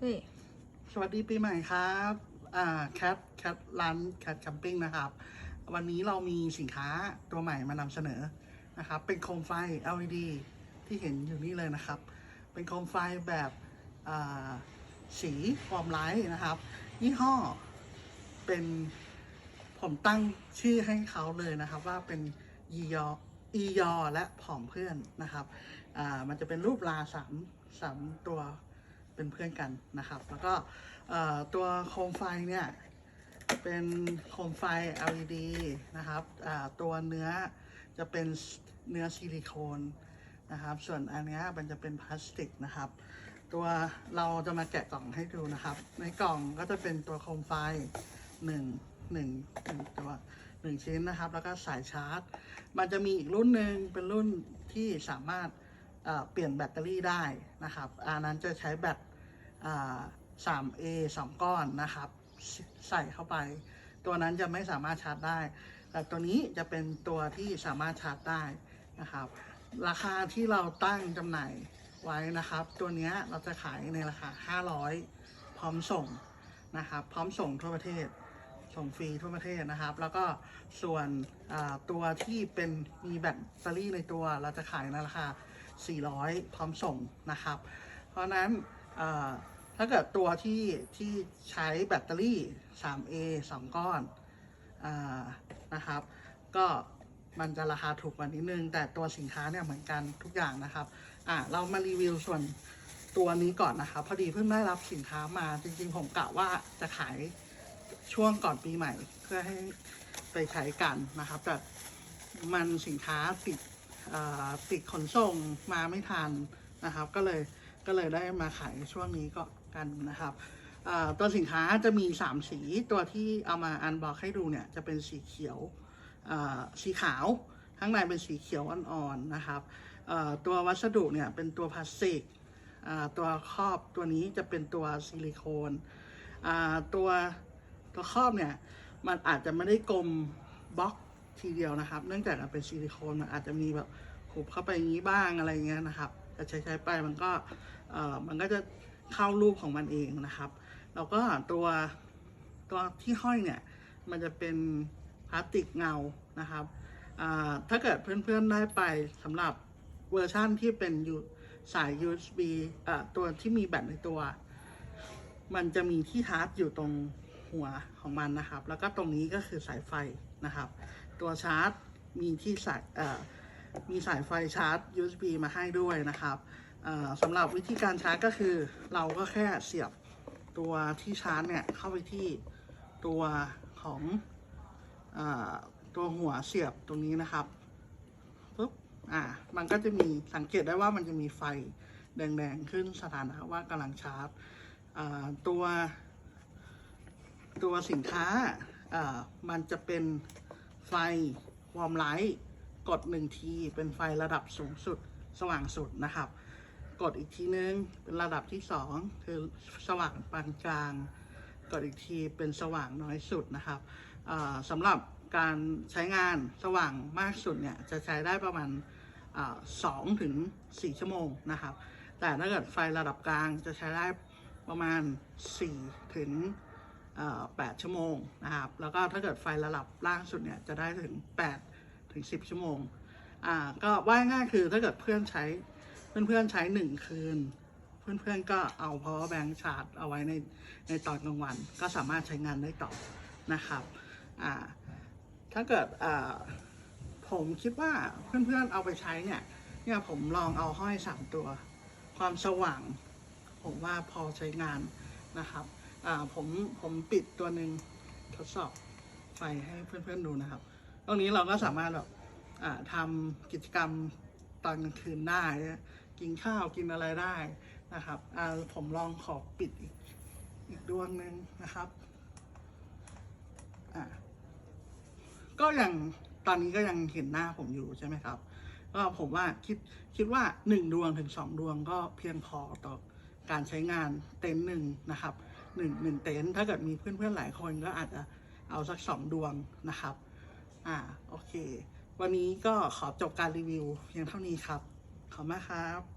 เฮ้ยสวัสดีปีใหม่ครับ อ่าแคทแคทร้านแคทแคมปิ้งนะครับ วันนี้เรามีสินค้าตัวใหม่มานำเสนอนะครับ เป็นโคมไฟ LED ที่เห็นอยู่นี่เลยนะครับ เป็นโคมไฟแบบอ่าสีฟอร์มไลท์นะครับ ยี่ห้อเป็นผมตั้งชื่อให้เขาเลยนะครับ ว่าเป็นยียออียอและผอมเพื่อนนะครับ อ่า มันจะเป็นรูปลาสามสามตัว เป็นเพื่อนกันนะครับ แล้วก็ตัวโคมไฟเนี่ยเป็นโคมไฟ LED นะครับตัวเนื้อจะเป็นเนื้อซิลิโคนนะครับ ส่วนอันนี้มันจะเป็นพลาสติกนะครับ ตัวเราจะมาแกะกล่องให้ดูนะครับ ในกล่องก็จะเป็นตัวโคมไฟหนึ่งหนึ่งหนึ่งตัวหนึ่งชิ้นนะครับ แล้วก็สายชาร์จ มันจะมีอีกรุ่นหนึ่งเป็นรุ่นที่สามารถ เปลี่ยนแบตเตอรี่ได้นะครับอันนั้นจะใช้แบตอ่า 3A 2 ก้อนนะครับใส่เข้าไป ตัวนั้นจะไม่สามารถชาร์จได้ แต่ตัวนี้จะเป็นตัวที่สามารถชาร์จได้นะครับ ราคาที่เราตั้งจำหน่ายไว้นะครับ ตัวนี้เราจะขายในราคา 500 พร้อมส่งนะครับ พร้อมส่งทั่วประเทศ ส่งฟรีทั่วประเทศนะครับ แล้วก็ส่วนตัวที่เป็นมีแบตเตอรี่ในตัวเราจะขายในราคา 400 พร้อมส่งนะครับ เพราะนั้นถ้าเกิดตัวที่ที่ใช้แบตเตอรี่ 3A 2 ก้อนอนะครับ ก็มันจะราคาถูกกว่านิดนึง แต่ตัวสินค้าเนี่ยเหมือนกันทุกอย่างนะครับอะเรามารีวิวส่วนตัวนี้ก่อนนะครับ พอดีเพิ่งได้รับสินค้ามาจริงๆ ผมกะว่าจะขายช่วงก่อนปีใหม่ เพื่อให้ไปใช้กันนะครับ แต่มันสินค้าติด ติดขนส่งมาไม่ทันนะครับ ก็เลยก็เลยได้มาขายช่วงนี้ก็กันนะครับตัวสินค้าจะมี 3 สีตัวที่เอามาอันบอกให้ดูเนี่ยจะเป็นสีเขียวสีขาวข้างในเป็นสีเขียวอ่อนๆนะครับตัววัสดุเนี่ยเป็นตัวพลาสติกตัวครอบตัวนี้จะเป็นตัวซิลิโคนตัวตัวครอบเนี่ยมันอาจจะไม่ได้กลมบล็อก ทีเดียวนะครับ เนื่องจากมันเป็นซิลิโคนมันอาจจะมีแบบหุบเข้าไปอย่างนี้บ้างอะไรเงี้ยนะครับแต่ใช้ใช้ไปมันก็เอ่อมันก็จะเข้ารูปของมันเองนะครับ แล้วก็ตัวตัวที่ห้อยเนี่ยมันจะเป็นพลาสติกเงานะครับถ้าเกิดเพื่อนๆได้ไปสำหรับเวอร์ชั่นที่เป็นยูสาย USB ตัวที่มีแบตในตัว มันจะมีที่ชาร์จอยู่ตรง หัวของมันนะครับ แล้วก็ตรงนี้ก็คือสายไฟนะครับ ตัวชาร์จมีที่สายมีสายไฟชาร์จ USB มาให้ด้วยนะครับสำหรับวิธีการชาร์จก็คือ เราก็แค่เสียบตัวที่ชาร์จเนี่ยเข้าไปที่ตัวของอตัวหัวเสียบตรงนี้นะครับปุ๊บอ่ามันก็จะมีสังเกตได้ว่ามันจะมีไฟแดงๆขึ้นสถานะว่ากำลังชาร์จตัว ตัวสินค้าอ่ามันจะเป็นไฟวอร์มไลท์กดหนึ่งทีเป็นไฟระดับสูงสุดสว่างสุดนะครับ กดอีกทีนึงเป็นระดับที่สองคือสว่างปานกลาง กดอีกทีเป็นสว่างน้อยสุดนะครับสำหรับการใช้งานสว่างมากสุดเนี่ยจะใช้ได้ประมาณสองถึงสี่ชั่วโมงนะครับ แต่ถ้าเกิดไฟระดับกลางจะใช้ได้ประมาณ4ถึง 8 ชั่วโมงนะครับ แล้วก็ถ้าเกิดไฟระดับล่างสุดเนี่ยจะได้ถึง 8 ถึง 10 ชั่วโมง อ่า ก็ว่าง่ายคือถ้าเกิดเพื่อนใช้ เพื่อนๆใช้หนึ่งคืน เพื่อนๆก็เอา power bank ชาร์จเอาไว้ในในตอนกลางวัน ก็สามารถใช้งานได้ต่อนะครับ อ่า ถ้าเกิดอ่าผมคิดว่าเพื่อนๆเอาไปใช้เนี่ย เนี่ยผมลองเอาห้อยสามตัว ความสว่าง ผมว่าพอใช้งานนะครับ อ่าผมผมปิดตัวหนึ่งทดสอบไฟให้เพื่อนๆดูนะครับ ตรงนี้เราก็สามารถแบบอ่าทำกิจกรรมตอนกลางคืนได้ กินข้าวกินอะไรได้นะครับอ่าผมลองขอปิดอีกอีกดวงหนึ่งนะครับอ่าก็ยังตอนนี้ก็ยังเห็นหน้าผมอยู่ใช่ไหมครับก็ผมว่าคิดคิดว่าหนึ่งดวงถึงสองดวงก็เพียงพอต่อการใช้งานเต็นท์หนึ่งนะครับ หนึ่งหนึ่งเต็นท์ถ้าเกิดมีเพื่อนๆหลายคนก็อาจจะเอาสักสองดวงนะครับ อ่าโอเค วันนี้ก็ขอจบการรีวิวเพียงเท่านี้ครับ ขอบคุณมากครับ